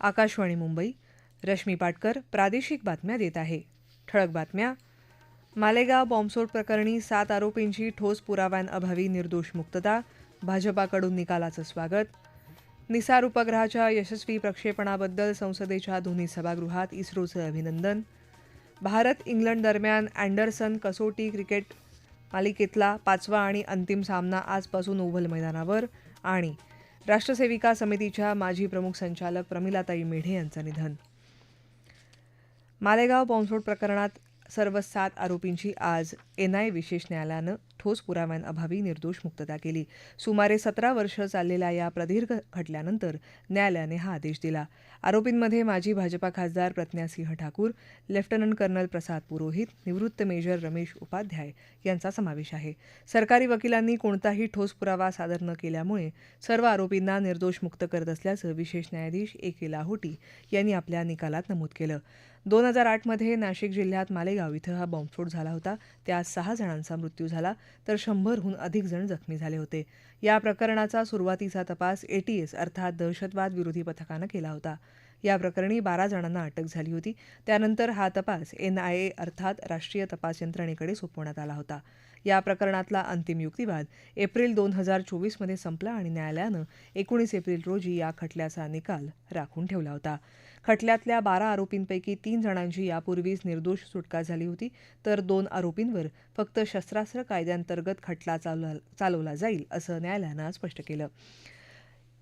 आकाशवाणी मुंबई रश्मी पाटकर प्रादेशिक बातम्या देत आहे. ठळक बातम्या. मालेगाव बॉम्बस्फोट प्रकरणी सात आरोपींची ठोस पुराव्यांअभावी निर्दोष मुक्तता भाजपाकडून निकालाचं स्वागत. निसार उपग्रहाच्या यशस्वी प्रक्षेपणाबद्दल संसदेच्या दोन्ही सभागृहात इस्रोचं अभिनंदन. भारत इंग्लंड दरम्यान अँडरसन कसोटी क्रिकेट मालिकेतला पाचवा आणि अंतिम सामना आजपासून ओव्हल मैदानावर आणि राष्ट्रसेविका समितीच्या माजी प्रमुख संचालक प्रमिलाताई मेढे यांचं निधन. मालेगाव बॉम्बस्फोट प्रकरणात सर्व सात आरोपींची आज एनआय विशेष न्यायालयानं ठोस पुराव्यांअभावी निर्दोष मुक्तता केली. सुमारे सतरा वर्ष चाललेल्या या प्रदीर्घ खटल्यानंतर न्यायालयाने हा आदेश दिला. आरोपींमध्ये माजी भाजपा खासदार प्रज्ञासिंह ठाकूर लेफ्टनंट कर्नल प्रसाद पुरोहित निवृत्त मेजर रमेश उपाध्याय यांचा समावेश आहे. सरकारी वकिलांनी कोणताही ठोस पुरावा सादर न केल्यामुळे सर्व आरोपींना निर्दोष मुक्त करत असल्याचं विशेष न्यायाधीश ए के लाहोटी यांनी आपल्या निकालात नमूद केलं. दोन हजार आठमध्ये नाशिक जिल्ह्यात मालेगाव इथं हा बॉम्बस्फोट झाला होता. त्यात सहा जणांचा मृत्यू झाला तर शंभरहून अधिक जण जखमी झाले होते. या प्रकरणाचा सुरुवातीचा तपास एटीएस अर्थात दहशतवाद विरोधी पथकानं केला होता. या प्रकरणी बारा जणांना अटक झाली होती. त्यानंतर हा तपास एनआयए अर्थात राष्ट्रीय तपास यंत्रणेकडे सोपवण्यात आला होता. या प्रकरणातला अंतिम युक्तिवाद एप्रिल दोन हजार चोवीसमध्ये संपला आणि न्यायालयानं एकोणीस एप्रिल रोजी या खटल्याचा निकाल राखून ठेवला होता. खटल्यातल्या बारा आरोपींपैकी तीन जणांची यापूर्वीच निर्दोष सुटका झाली होती. तर दोन आरोपींवर फक्त शस्त्रास्त्र कायद्यांतर्गत खटला चालवला चालवला जाईल असं न्यायालयानं स्पष्ट केलं.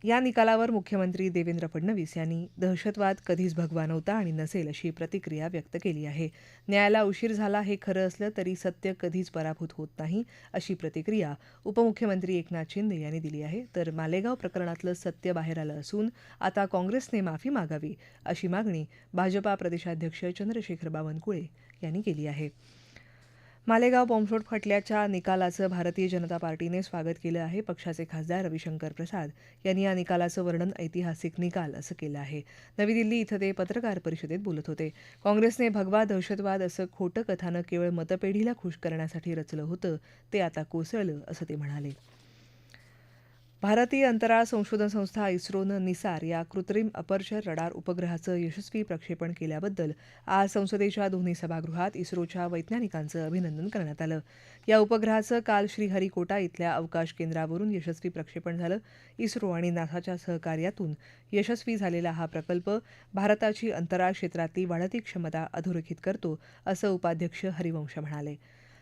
या निकालावर मुख्यमंत्री देवेंद्र फडणवीस यांनी दहशतवाद कधीच भगवा नव्हता आणि नसेल अशी प्रतिक्रिया व्यक्त केली आहे. न्यायाला उशीर झाला हे खरं असलं तरी सत्य कधीच पराभूत होत नाही अशी प्रतिक्रिया उपमुख्यमंत्री एकनाथ शिंदे यांनी दिली आहे. तर मालेगाव प्रकरणातलं सत्य बाहेर आलं असून आता काँग्रेसने माफी मागावी अशी मागणी भाजपा प्रदेशाध्यक्ष चंद्रशेखर बावनकुळे यांनी केली आहे. मालेगाव बॉम्बस्फोट खटल्याच्या निकालाचं भारतीय जनता पार्टीने स्वागत केलं आहे. पक्षाचे खासदार रविशंकर प्रसाद यांनी या निकालाचं वर्णन ऐतिहासिक निकाल असं केलं आहे. नवी दिल्ली इथं ते पत्रकार परिषदेत बोलत होते. काँग्रेसने भगवा दहशतवाद असं खोटं कथानं केवळ मतपेढीला खुश करण्यासाठी रचलं होतं ते आता कोसळलं असं ते म्हणाले. भारतीय अंतराळ संशोधन संस्था इस्रोनं निसार या कृत्रिम अपर्चर रडार उपग्रहाचं यशस्वी प्रक्षेपण केल्याबद्दल आज संसदेच्या दोन्ही सभागृहात इस्रोच्या वैज्ञानिकांचं अभिनंदन करण्यात आलं. या उपग्रहाचं काल श्रीहरिकोटा इथल्या अवकाश केंद्रावरून यशस्वी प्रक्षेपण झालं. इस्रो आणि नासाच्या सहकार्यातून यशस्वी झालेला हा प्रकल्प भारताची अंतराळ क्षेत्रातली वाढती क्षमता अधोरेखित करतो असं उपाध्यक्ष हरिवंश म्हणाले.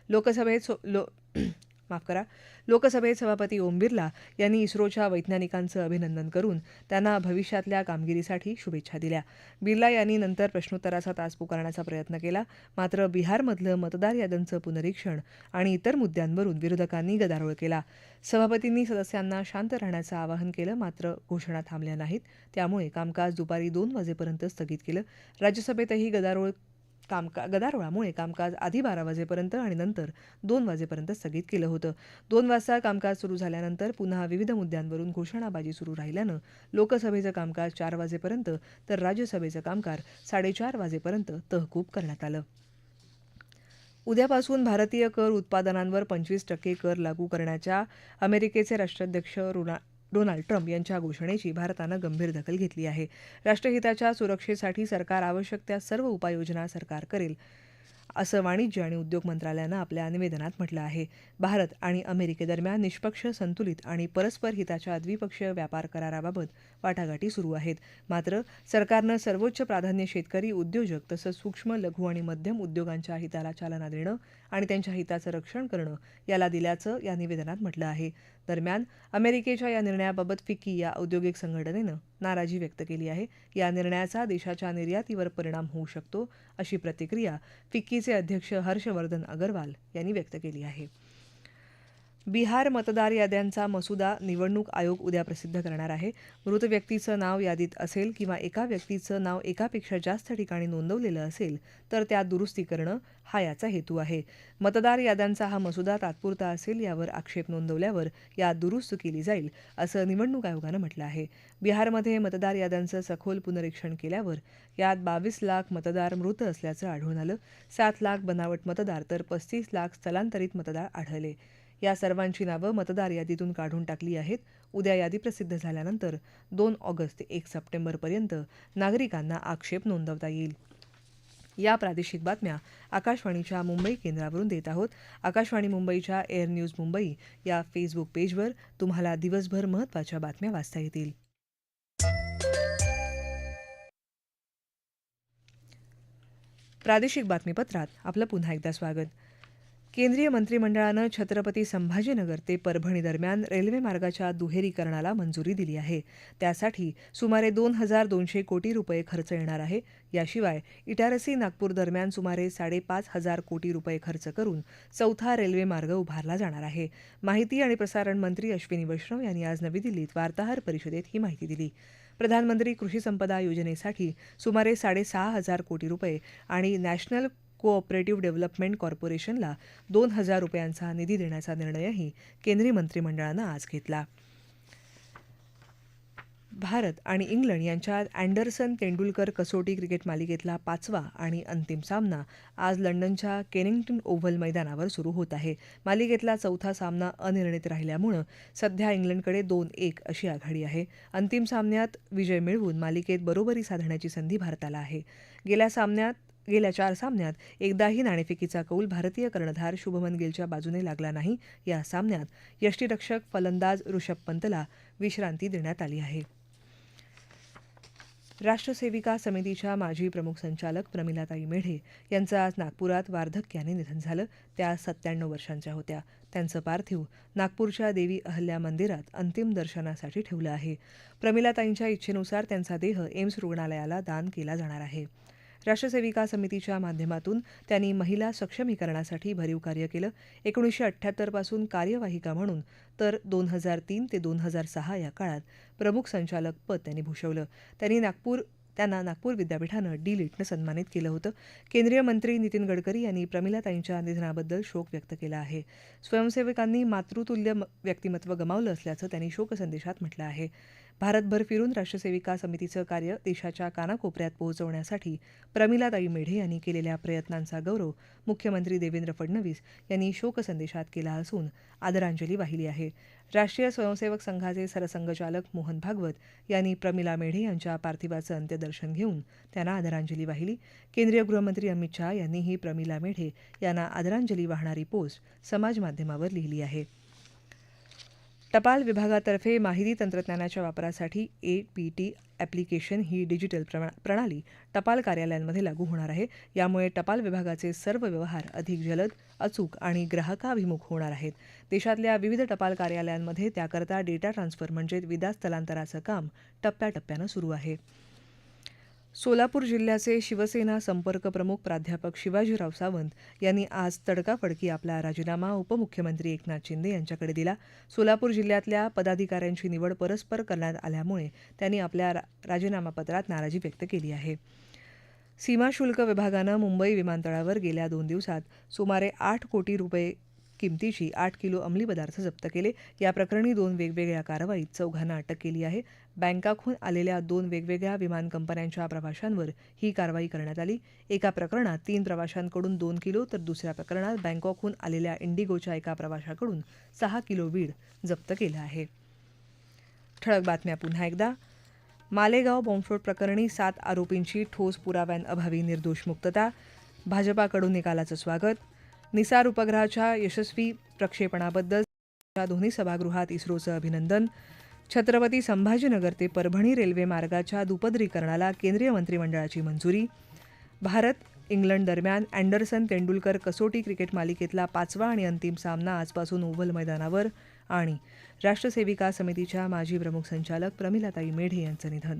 लोकसभेत सो लो माफ करा. लोकसभेत सभापती ओम बिर्ला यांनी इस्रोच्या वैज्ञानिकांचं अभिनंदन करून त्यांना भविष्यातल्या कामगिरीसाठी शुभेच्छा दिल्या. बिर्ला यांनी नंतर प्रश्नोत्तराचा तास पुकारण्याचा प्रयत्न केला. मात्र बिहारमधलं मतदार याद्यांचं पुनरीक्षण आणि इतर मुद्द्यांवरून विरोधकांनी गदारोळ केला. सभापतींनी सदस्यांना शांत राहण्याचं आवाहन केलं. मात्र घोषणा थांबल्या नाहीत. त्यामुळे कामकाज दुपारी दोन वाजेपर्यंत स्थगित केलं. राज्यसभेतही गदारोळ कामका गदारोळामुळे कामकाज आधी बारा वाजेपर्यंत आणि नंतर दोन वाजेपर्यंत स्थगित केलं होतं. दोन वाजता कामकाज सुरू झाल्यानंतर पुन्हा विविध मुद्द्यांवरून घोषणाबाजी सुरू राहिल्यानं लोकसभेचं कामकाज चार वाजेपर्यंत तर राज्यसभेचं कामकाज साडेचार वाजेपर्यंत तहकूब करण्यात आलं. उद्यापासून भारतीय कर उत्पादनांवर पंचवीस टक्के कर लागू करण्याच्या अमेरिकेचे राष्ट्राध्यक्ष रोना डोनाल्ड ट्रम्प यांच्या घोषणेची भारतानं गंभीर दखल घेतली आहे. राष्ट्रहिताच्या सुरक्षेसाठी सरकार आवश्यक त्या सर्व उपाययोजना सरकार करेल असं वाणिज्य आणि उद्योग मंत्रालयानं आपल्या निवेदनात म्हटलं आहे. भारत आणि अमेरिकेदरम्यान निष्पक्ष संतुलित आणि परस्पर हिताच्या द्विपक्षीय व्यापार कराराबाबत वाटाघाटी सुरू आहेत. मात्र सरकारनं सर्वोच्च प्राधान्य शेतकरी उद्योजक तसंच सूक्ष्म लघु आणि मध्यम उद्योगांच्या हिताला चालना देणं आणि त्यांच्या हिताचं रक्षण करणं याला दिल्याचं या निवेदनात म्हटलं आहे. दरम्यान अमेरिकेच्या या निर्णयाबाबत फिक्की या औद्योगिक संघटनेनं नाराजी व्यक्त केली आहे. या निर्णयाचा देशाच्या निर्यातीवर परिणाम होऊ शकतो अशी प्रतिक्रिया फिक्कीचे अध्यक्ष हर्षवर्धन अगरवाल यांनी व्यक्त केली आहे. बिहार मतदार याद्यांचा मसुदा निवडणूक आयोग उद्या प्रसिद्ध करणार आहे. मृत व्यक्तीचं नाव यादीत असेल किंवा एका व्यक्तीचं नाव एकापेक्षा जास्त ठिकाणी नोंदवलेलं असेल तर त्यात दुरुस्ती करणं हा याचा हेतू आहे. मतदार याद्यांचा हा मसुदा तात्पुरता असेल यावर आक्षेप नोंदवल्यावर यात दुरुस्त केली जाईल असं निवडणूक आयोगानं म्हटलं आहे. बिहारमध्ये मतदार याद्यांचं सखोल पुनरीक्षण केल्यावर यात बावीस लाख मतदार मृत असल्याचं आढळून आलं. सात लाख बनावट मतदार तर पस्तीस लाख स्थलांतरित मतदार आढळले. या सर्वांची नावं मतदार यादीतून काढून टाकली आहेत. उद्या यादी प्रसिद्ध झाल्यानंतर दोन ऑगस्ट ते एक सप्टेंबरपर्यंत नागरिकांना आक्षेप नोंदवता येईल. या प्रादेशिक बातम्या आकाशवाणीच्या मुंबई केंद्रावरून देत आहोत. आकाशवाणी मुंबईच्या एअर न्यूज मुंबई या फेसबुक पेजवर तुम्हाला दिवसभर महत्त्वाच्या बातम्या वाचता येतील. प्रादेशिक बातमीपत्रात आपलं पुन्हा एकदा स्वागत. केंद्रीय मंत्रिमंडळानं छत्रपती संभाजीनगर ते परभणी दरम्यान रेल्वे मार्गाच्या दुहेरीकरणाला मंजुरी दिली आहे. त्यासाठी सुमारे दोन हजार दोनशे कोटी रुपये खर्च येणार आहे. याशिवाय इटारसी नागपूर दरम्यान सुमारे साडेपाच हजार कोटी रुपये खर्च करून चौथा रेल्वे मार्ग उभारला जाणार आहे. माहिती आणि प्रसारण मंत्री अश्विनी वैष्णव यांनी आज नवी दिल्लीत वार्ताहर परिषदेत ही माहिती दिली. प्रधानमंत्री कृषी संपदा योजनेसाठी सुमारे साडेसहा हजार कोटी रुपये आणि नॅशनल कोऑपरेटिव्ह डेव्हलपमेंट कॉर्पोरेशनला दोन हजार रुपयांचा निधी देण्याचा निर्णयही केंद्रीय मंत्रिमंडळानं आज घेतला. भारत आणि इंग्लंड यांच्यात अँडरसन तेंडुलकर कसोटी क्रिकेट मालिकेतला पाचवा आणि अंतिम सामना आज लंडनच्या केनिंग्टन ओव्हल मैदानावर सुरू होत आहे. मालिकेतला चौथा सामना अनिर्णित राहिल्यामुळं सध्या इंग्लंडकडे दोन एक अशी आघाडी आहे. अंतिम सामन्यात विजय मिळवून मालिकेत बरोबरी साधण्याची संधी भारताला आहे. गेल्या सामन्यात गेल्या चार सामन्यात एकदाही नाणेफेकीचा कौल भारतीय कर्णधार शुभमन गिलच्या बाजूने लागला नाही. या सामन्यात यष्टीरक्षक फलंदाज ऋषभ पंतला विश्रांती देण्यात आली आहे. राष्ट्रसेविका समितीच्या माजी प्रमुख संचालक प्रमिलाताई मेढे यांचं आज नागपुरात वार्धक्याने निधन झालं. त्या सत्त्याण्णव वर्षांच्या होत्या. त्यांचं पार्थिव नागपूरच्या देवी अहल्या मंदिरात अंतिम दर्शनासाठी ठेवलं आहे. प्रमिलाताईंच्या इच्छेनुसार त्यांचा देह एम्स रुग्णालयाला दान केला जाणार आहे. राष्ट्रसेविका समितीच्या माध्यमातून त्यांनी महिला सक्षमीकरणासाठी भरीव कार्य केलं. एकोणीसशे अठ्ठ्याहत्तरपासून कार्यवाहिका म्हणून तर दोन हजार तीन ते दोन हजार सहा या काळात प्रमुख संचालक पद त्यांनी भूषवलं. त्यांनी नागपूर त्यांना नागपूर विद्यापीठानं डी लिटनं सन्मानित केलं होतं. केंद्रीय मंत्री नितीन गडकरी यांनी प्रमिलाताईंच्या निधनाबद्दल शोक व्यक्त केला आहे. स्वयंसेवकांनी मातृतुल्य व्यक्तिमत्व गमावलं असल्याचं त्यांनी शोकसंदेशात म्हटलं आहे. भारतभर फिरून राष्ट्रसेविका समितीचं कार्य देशाच्या कानाकोपऱ्यात पोहोचवण्यासाठी प्रमिलाताई मेढे यांनी केलेल्या प्रयत्नांचा गौरव मुख्यमंत्री देवेंद्र फडणवीस यांनी शोकसंदेशात केला असून आदरांजली वाहिली आहे. राष्ट्रीय स्वयंसेवक संघाचे सरसंघचालक मोहन भागवत यांनी प्रमिला मेढे यांच्या पार्थिवाचं अंत्यदर्शन घेऊन त्यांना आदरांजली वाहिली. केंद्रीय गृहमंत्री अमित शहा यांनीही प्रमिला मेढे यांना आदरांजली वाहणारी पोस्ट समाजमाध्यमावर लिहिली आहे. टपाल विभागातर्फे माहिती तंत्रज्ञानाच्या वापरासाठी ए पी टी ॲप्लिकेशन ही डिजिटल प्रणाली टपाल कार्यालयांमध्ये लागू होणार आहे. यामुळे टपाल विभागाचे सर्व व्यवहार अधिक जलद अचूक आणि ग्राहकाभिमुख होणार आहेत. देशातल्या विविध टपाल कार्यालयांमध्ये त्याकरता डेटा ट्रान्सफर म्हणजे विदा स्थलांतराचं काम टप्प्याटप्प्यानं सुरू आहे. सोलापूर जिल्ह्याचे शिवसेना संपर्क प्रमुख प्राध्यापक शिवाजीराव सावंत यांनी आज तडकाफडकी आपला राजीनामा उपमुख्यमंत्री एकनाथ शिंदे यांच्याकडे दिला. सोलापूर जिल्ह्यातल्या पदाधिकाऱ्यांची निवड परस्पर करण्यात आल्यामुळे त्यांनी आपल्या राजीनामापत्रात नाराजी व्यक्त केली आहे. सीमाशुल्क विभागानं मुंबई विमानतळावर गेल्या दोन दिवसात सुमारे आठ कोटी रुपये किमतीची आठ किलो अंमली पदार्थ जप्त केले. या प्रकरणी दोन वेगवेगळ्या कारवाईत चौघांना अटक केली आहे. बँकाकहून आलेल्या दोन वेगवेगळ्या विमान कंपन्यांच्या प्रवाशांवर ही कारवाई करण्यात आली. एका प्रकरणात तीन प्रवाशांकडून दोन किलो तर दुसऱ्या प्रकरणात बँकॉकहून आलेल्या इंडिगोच्या एका प्रवाशाकडून सहा किलो वीड जप्त केलं आहे. ठळक बातम्या पुन्हा एकदा. मालेगाव बॉम्बस्फोट प्रकरणी सात आरोपींची ठोस पुराव्यांअभावी निर्दोष मुक्तता. भाजपाकडून निकालाचं स्वागत. निसार उपग्रहाच्या यशस्वी प्रक्षेपणाबद्दल दोन्ही सभागृहात इस्रोचं अभिनंदन. छत्रपती संभाजीनगर ते परभणी रेल्वे मार्गाच्या दुपदरीकरणाला केंद्रीय मंत्रिमंडळाची मंजुरी. भारत इंग्लंड दरम्यान अँडरसन तेंडुलकर कसोटी क्रिकेट मालिकेतला पाचवा आणि अंतिम सामना आजपासून ओव्हल मैदानावर आणि राष्ट्रसेविका समितीच्या माजी प्रमुख संचालक प्रमिलाताई मेढे यांचं निधन.